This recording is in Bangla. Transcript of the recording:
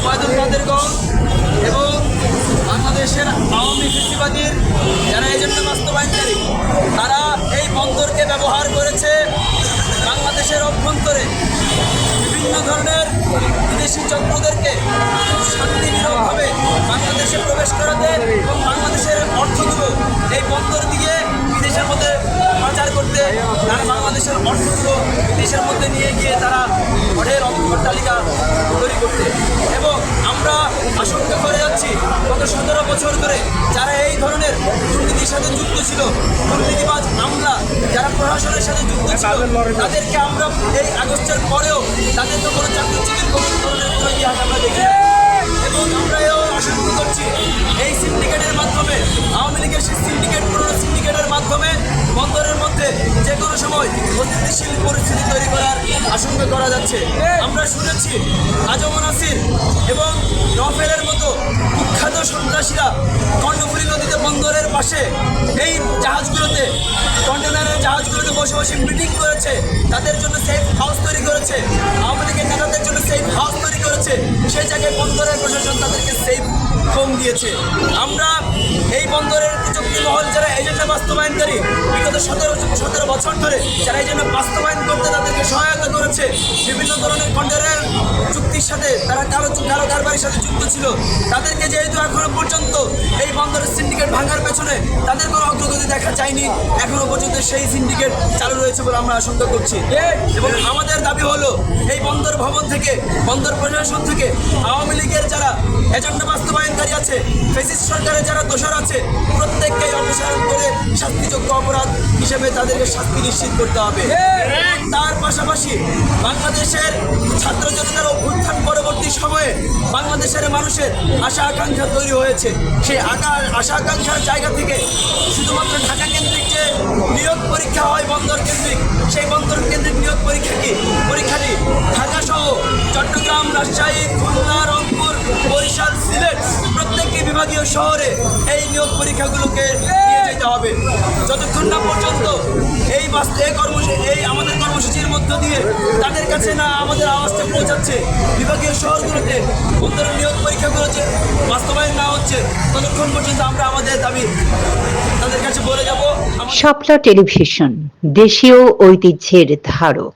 ওবায়দুল কাদেরগঞ্জ এবং বাংলাদেশের আওয়ামী ফিসিবাদীর যারা এজেন্ট বাস্তবায়নকারী, তারা এই বন্দরকে ব্যবহার করেছে বাংলাদেশের অভ্যন্তরে। বিভিন্ন ধরনের বিদেশি চক্রদেরকে শান্তিনীরভাবে বাংলাদেশে প্রবেশ করাতে এবং বাংলাদেশের অর্থগুলো এই বন্দর দিয়ে বিদেশের মধ্যে পাচার করতে, তারা বাংলাদেশের অর্থগুলো বিদেশের মধ্যে নিয়ে গিয়ে তারা অট্টালিকা তৈরি করতে। এবং আমরা আশঙ্কা করে যাচ্ছি গত সতেরো বছর ধরে যারা এই ধরনের দুর্নীতির সাথে যুক্ত ছিল দুর্নীতিবাজ আমলা যারা প্রশাসনের সাথে যুক্ত ছিল তাদেরকে আমরা এই আগস্টের পরেও তাদের তো কোনো চাকরিচ্যুতির কোনো ধরনের কোনো ইতিহাস আমরা দেখি এবং আমরা এও আশঙ্কা করছি এই সিন্ডিকেটের মাধ্যমে আওয়ামী লীগের সেই সিন্ডিকেট পুরনো সিন্ডিকেটের মাধ্যমে বন্দরের মধ্যে যে কোনো সময় অস্থিতিশীল পরিস্থিতি তৈরি করা যাচ্ছে। আমরা শুনেছি আজম নাসির এবং রফেলের মতো কুখ্যাত সন্ত্রাসীরা কর্ণফুলী নদীতে বন্দরের পাশে এই জাহাজগুলোতে কন্টেনারের জাহাজগুলোতে বসে বসে মিটিং করেছে। তাদের জন্য সেফ হাউস তৈরি করেছে। আওয়ামী নেতাদের জন্য সেফ হাউস তৈরি করেছে। সেই জায়গায় বন্দরের প্রশাসন তাদেরকে সেফ হোম দিয়েছে। আমরা মহল যারা এজেন্ডা বাস্তবায়নকারী বিগত সতেরো সতেরো বছর ধরে যারা এজেন্ডা বাস্তবায়ন করতে তাদেরকে সহায়তা করেছে, বিভিন্ন ধরনের কন্টেনার চুক্তির সাথে, তারা কারও কারও কারবারের সাথে যুক্ত ছিল। তাদেরকে যেহেতু এখনও পর্যন্ত এই বন্দরের সিন্ডিকেট ভাঙার পেছনে তাদের কোনো অগ্রগতি দেখা যায়নি, এখনও পর্যন্ত সেই সিন্ডিকেট চালু রয়েছে বলে আমরা আশঙ্কা করছি। এবং আমাদের দাবি হলো, এই বন্দর ভবন থেকে, বন্দর প্রশাসন থেকে আওয়ামী লীগের যারা এজেন্ডা বাস্তবায়নকারী আছে। ফেসিস সরকারের যারা দোষর আছে, প্রত্যেককে অপসারণ করে শাস্তিযোগ্য অপরাধ হিসেবে তাদেরকে শাস্তি নিশ্চিত করতে হবে। তার পাশাপাশি বাংলাদেশের ছাত্র জনতার অভ্যুত্থান পরবর্তী সময়ে বাংলাদেশের মানুষের আশা আকাঙ্ক্ষা তৈরি হয়েছে। সেই আকা আশা আকাঙ্ক্ষার জায়গা থেকে শুধুমাত্র ঢাকা কেন্দ্রিক যে নিয়োগ পরীক্ষা হয় বন্দর কেন্দ্রিক, সেই বন্দর কেন্দ্রিক নিয়োগ পরীক্ষা কি? পরীক্ষাটি ঢাকা সহ চট্টগ্রাম, রাজশাহী, খুলনা, রংপুর বরিশাল সিলেট প্রত্যেকটি বিভাগীয় শহরে এই নিয়োগ পরীক্ষাগুলোকে নিয়ে যেতে হবে। যতক্ষণ না পর্যন্ত এই বাস- কর্মসূচি, এই আমাদের কর্মসূচির মধ্য দিয়ে তাদের কাছে না আমাদের আওয়াজটা পৌঁছাচ্ছে, বিভাগীয় শহরগুলোতে বন্দরের নিয়োগ পরীক্ষাগুলো যে বাস্তবায়ন না হচ্ছে, ততক্ষণ পর্যন্ত আমরা আমাদের দাবি তাদের কাছে বলে যাব। শাপলা টেলিভিশন, দেশীয় ঐতিহ্যের ধারক।